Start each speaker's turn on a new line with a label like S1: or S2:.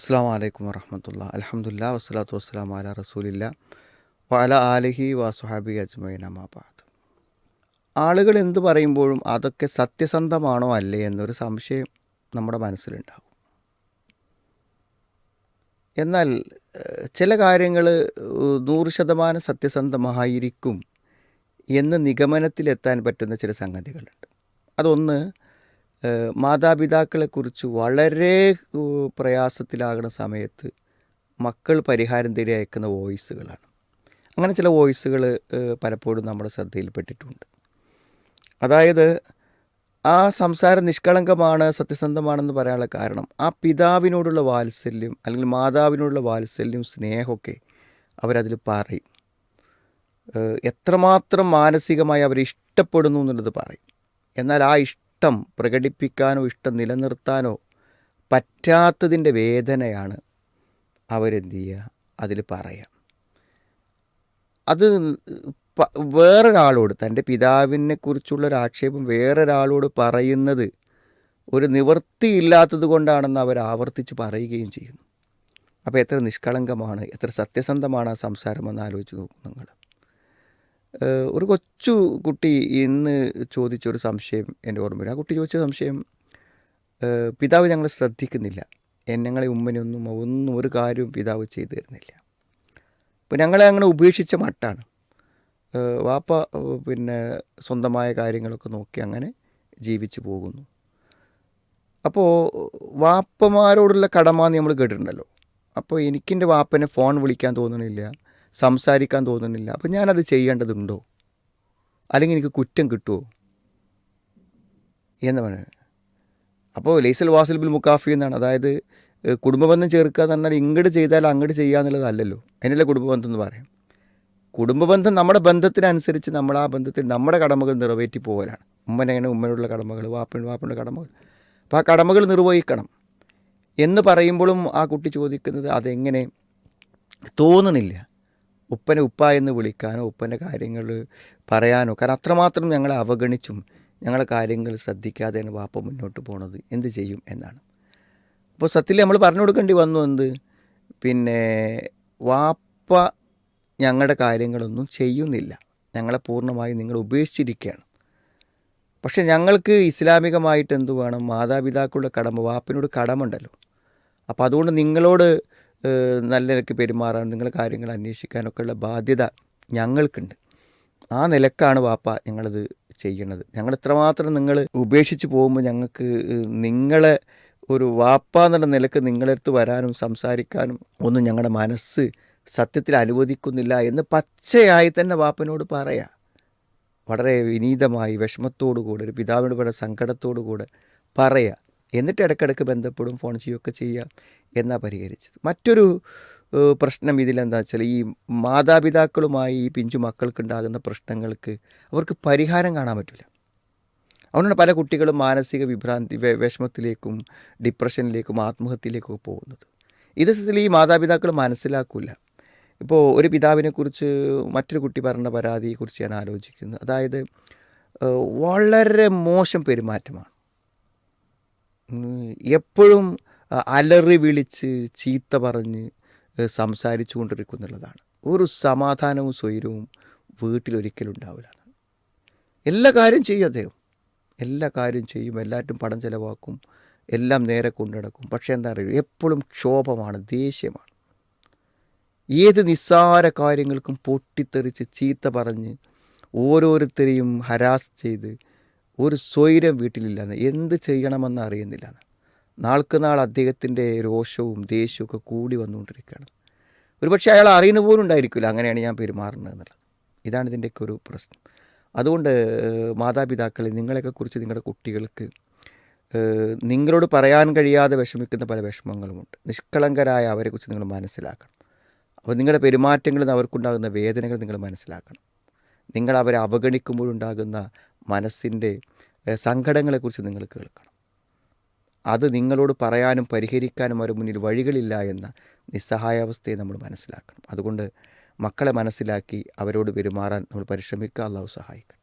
S1: അസ്സാം വലൈക്കും വറഹമത്തുള്ള. അലഹമുല്ല വസ്സലാത്തു വസ്സലാം അല റസൂലില്ല. വല ആലിഹി വാസുഹാബി അജ്മൈൻ അമാബാദ് ആളുകൾ എന്ത് പറയുമ്പോഴും അതൊക്കെ സത്യസന്ധമാണോ അല്ലേ എന്നൊരു സംശയം നമ്മുടെ മനസ്സിലുണ്ടാകും എന്നാൽ ചില കാര്യങ്ങൾ നൂറ് ശതമാനം സത്യസന്ധമായിരിക്കും എന്ന് നിഗമനത്തിലെത്താൻ പറ്റുന്ന ചില സംഗതികളുണ്ട്. അതൊന്ന് മാതാപിതാക്കളെക്കുറിച്ച് വളരെ പ്രയാസത്തിലാകുന്ന സമയത്ത് മക്കൾ പരിഹാരം തേടി അയക്കുന്ന വോയിസുകളാണ്. അങ്ങനെ ചില വോയിസുകൾ പലപ്പോഴും നമ്മുടെ ശ്രദ്ധയിൽപ്പെട്ടിട്ടുണ്ട്. അതായത് ആ സംസാരം നിഷ്കളങ്കമാണ് സത്യസന്ധമാണെന്ന് പറയാനുള്ള കാരണം ആ പിതാവിനോടുള്ള വാത്സല്യം അല്ലെങ്കിൽ മാതാവിനോടുള്ള വാത്സല്യം സ്നേഹമൊക്കെ അവരതിൽ പറയും. എത്രമാത്രം മാനസികമായി അവരെ ഇഷ്ടപ്പെടുന്നു എന്നുള്ളത് പറയും. എന്നാൽ ആ ഇഷ്ടം പ്രകടിപ്പിക്കാനോ ഇഷ്ടം നിലനിർത്താനോ പറ്റാത്തതിന്റെ വേദനയാണ് അവരെന്ത് ചെയ്യുക അതിൽ പറയാം. അത് വേറൊരാളോട് തന്റെ പിതാവിനെ കുറിച്ചുള്ള ഒരു ആക്ഷേപം വേറൊരാളോട് പറയുന്നത് ഒരു നിവൃത്തിയില്ലാത്തത് കൊണ്ടാണെന്ന് അവർ ആവർത്തിച്ച് പറയുകയും ചെയ്യുന്നു. അപ്പോൾ എത്ര നിഷ്കളങ്കമാണ് എത്ര സത്യസന്ധമാണ് ആ സംസാരമെന്ന് ആലോചിച്ച് നോക്കും നിങ്ങൾ. ഒരു കൊച്ചു കുട്ടി ഇന്ന് ചോദിച്ചൊരു സംശയം എന്റെ ഓർമ്മയിൽ ആ കുട്ടി ചോദിച്ച സംശയം പിതാവ് ഞങ്ങളെ ശ്രദ്ധിക്കുന്നില്ല. എന്നെങ്ങളെ ഞങ്ങളെ ഉമ്മനെയൊന്നും ഒന്നും ഒരു കാര്യവും പിതാവ് ചെയ്തു തരുന്നില്ല. അപ്പോൾ ഞങ്ങളെ അങ്ങനെ ഉപേക്ഷിച്ച മട്ടാണ്. വാപ്പ പിന്നെ സ്വന്തമായ കാര്യങ്ങളൊക്കെ നോക്കി അങ്ങനെ ജീവിച്ചു പോകുന്നു. അപ്പോൾ വാപ്പമാരോടുള്ള കടമാന്ന് നമ്മൾ കേട്ടിട്ടുണ്ടല്ലോ. അപ്പോൾ എനിക്കെന്റെ വാപ്പനെ ഫോൺ വിളിക്കാൻ തോന്നണില്ല. സംസാരിക്കാൻ തോന്നുന്നില്ല. അപ്പം ഞാനത് ചെയ്യേണ്ടതുണ്ടോ? അല്ലെങ്കിൽ എനിക്ക് കുറ്റം കിട്ടുമോ എന്ന് പറയുന്നത് അപ്പോൾ ലൈസൽ വാസിൽ ബിൽ മുക്കാഫി എന്നാണ്. അതായത് കുടുംബബന്ധം ചേർക്കുക എന്ന് പറഞ്ഞാൽ ഇങ്ങോട്ട് ചെയ്താൽ അങ്ങോട്ട് ചെയ്യുക എന്നുള്ളതല്ലല്ലോ. അതിനല്ലേ കുടുംബബന്ധം എന്ന് പറയാം. കുടുംബബന്ധം നമ്മുടെ ബന്ധത്തിനനുസരിച്ച് നമ്മൾ ആ ബന്ധത്തിൽ നമ്മുടെ കടമകൾ നിറവേറ്റി പോകലാണ് ഉമ്മനെങ്ങനെ ഉമ്മനോടുള്ള കടമകൾ വാപ്പൻ വാപ്പന്റെ കടമകൾ. അപ്പോൾ ആ കടമകൾ നിർവഹിക്കണം. എന്ന് പറയുമ്പോഴും ആ കുട്ടി ചോദിക്കുന്നത് അതെങ്ങനെ? തോന്നണില്ല. ഉപ്പനെ ഉപ്പ എന്ന് വിളിക്കാനോ ഉപ്പന്റെ കാര്യങ്ങൾ പറയാനോ കാരണം അത്രമാത്രം ഞങ്ങളെ അവഗണിച്ചും ഞങ്ങളെ കാര്യങ്ങൾ ശ്രദ്ധിക്കാതെയാണ് വാപ്പ മുന്നോട്ട് പോണത്. എന്ത് ചെയ്യും എന്നാണ്. അപ്പോൾ സത്യത്തിൽ നമ്മൾ പറഞ്ഞു കൊടുക്കേണ്ടി വന്നു എന്ത്? പിന്നെ വാപ്പ ഞങ്ങളുടെ കാര്യങ്ങളൊന്നും ചെയ്യുന്നില്ല. ഞങ്ങളെ പൂർണമായി നിങ്ങൾ ഉപേക്ഷിച്ചിരിക്കുകയാണ്. പക്ഷേ ഞങ്ങൾക്ക് ഇസ്ലാമികമായിട്ട് എന്തു വേണം? മാതാപിതാക്കളുടെ കടമ വാപ്പിനോട് കടമുണ്ടല്ലോ അപ്പോൾ അതുകൊണ്ട് നിങ്ങളോട് നല്ല നിലയ്ക്ക് പെരുമാറാൻ നിങ്ങളെ കാര്യങ്ങൾ അന്വേഷിക്കാനൊക്കെയുള്ള ബാധ്യത ഞങ്ങൾക്കുണ്ട്. ആ നിലക്കാണ് വാപ്പ ഞങ്ങളത് ചെയ്യണത്. ഞങ്ങൾ ഇത്രമാത്രം നിങ്ങൾ ഉപേക്ഷിച്ച് പോകുമ്പോൾ ഞങ്ങൾക്ക് നിങ്ങളെ ഒരു വാപ്പ എന്നുള്ള നിലയ്ക്ക് നിങ്ങളടുത്ത് വരാനും സംസാരിക്കാനും ഒന്നും ഞങ്ങളുടെ മനസ്സ് സത്യത്തിൽ അനുവദിക്കുന്നില്ല എന്ന് പച്ചയായി തന്നെ വാപ്പനോട് പറയാം. വളരെ വിനീതമായി വിഷമത്തോടു കൂടെ ഒരു പിതാവിനോട് പറയുന്ന സങ്കടത്തോടു കൂടെ പറയുക എന്നിട്ട് ഇടയ്ക്കിടയ്ക്ക് ബന്ധപ്പെടും ഫോൺ ചെയ്യുകയൊക്കെ ചെയ്യുക എന്നാണ് പരിഹരിച്ചത്. മറ്റൊരു പ്രശ്നം ഇതിലെന്താ വെച്ചാൽ ഈ മാതാപിതാക്കളുമായി ഈ പിഞ്ചു മക്കൾക്കുണ്ടാകുന്ന പ്രശ്നങ്ങൾക്ക് അവർക്ക് പരിഹാരം കാണാൻ പറ്റില്ല. അതുകൊണ്ടാണ് പല കുട്ടികളും മാനസിക വിഭ്രാന്തി വിഷമത്തിലേക്കും ഡിപ്രഷനിലേക്കും ആത്മഹത്യയിലേക്കും പോകുന്നത്. ഇത് ഈ മാതാപിതാക്കൾ മനസ്സിലാക്കില്ല ഇപ്പോൾ ഒരു പിതാവിനെക്കുറിച്ച് മറ്റൊരു കുട്ടി പറഞ്ഞ പരാതിയെക്കുറിച്ച് ഞാൻ ആലോചിക്കുന്നു. അതായത് വളരെ മോശം പെരുമാറ്റമാണ്. എപ്പോഴും അലറി വിളിച്ച് ചീത്ത പറഞ്ഞ് സംസാരിച്ചു കൊണ്ടിരിക്കുന്നുള്ളതാണ്. ഒരു സമാധാനവും സ്വൈരവും വീട്ടിലൊരിക്കലും ഉണ്ടാവില്ല. എല്ലാ കാര്യം ചെയ്യും അദ്ദേഹം. എല്ലാ കാര്യം ചെയ്യും. എല്ലാറ്റും പണം ചിലവാക്കും. എല്ലാം നേരെ കൊണ്ടുനടക്കും പക്ഷേ എന്താ പറയുക എപ്പോഴും ക്ഷോഭമാണ് ദേഷ്യമാണ്. ഏത് നിസ്സാര കാര്യങ്ങൾക്കും പൊട്ടിത്തെറിച്ച് ചീത്ത പറഞ്ഞ് ഓരോരുത്തരെയും ഹരാസ് ചെയ്ത് ഒരു സ്വൈരം വീട്ടിലില്ലാന്ന് എന്ത് ചെയ്യണമെന്ന് അറിയുന്നില്ല നാൾക്ക് നാൾ അദ്ദേഹത്തിന്റെ രോഷവും ദേഷ്യവും ഒക്കെ കൂടി വന്നുകൊണ്ടിരിക്കുകയാണ്. ഒരുപക്ഷെ അയാൾ അറിയുന്ന പോലും ഉണ്ടായിരിക്കില്ല അങ്ങനെയാണ് ഞാൻ പെരുമാറുന്നത് എന്നുള്ളത്. ഇതാണ് ഇതിന്റെയൊക്കെ ഒരു പ്രശ്നം. അതുകൊണ്ട് മാതാപിതാക്കളെ നിങ്ങളെയൊക്കെ കുറിച്ച് നിങ്ങളുടെ കുട്ടികൾക്ക് നിങ്ങളോട് പറയാൻ കഴിയാതെ വിഷമിക്കുന്ന പല വിഷമങ്ങളുമുണ്ട്. നിഷ്കളങ്കരായ അവരെക്കുറിച്ച് നിങ്ങൾ മനസ്സിലാക്കണം. അപ്പോൾ നിങ്ങളുടെ പെരുമാറ്റങ്ങളിൽ നിന്ന് അവർക്കുണ്ടാകുന്ന വേദനകൾ നിങ്ങൾ മനസ്സിലാക്കണം. നിങ്ങൾ അവരെ അവഗണിക്കുമ്പോഴുണ്ടാകുന്ന മനസ്സിന്റെ സങ്കടങ്ങളെക്കുറിച്ച് നിങ്ങൾ കേൾക്കണം. അത് നിങ്ങളോട് പറയാനും പരിഹരിക്കാനും അവരുടെ മുന്നിൽ വഴികളില്ല എന്ന നിസ്സഹായാവസ്ഥയെ നമ്മൾ മനസ്സിലാക്കണം. അതുകൊണ്ട് മക്കളെ മനസ്സിലാക്കി അവരോട് പെരുമാറാൻ നമ്മൾ പരിശ്രമിക്കുക. അള്ളാഹു സഹായിക്കണം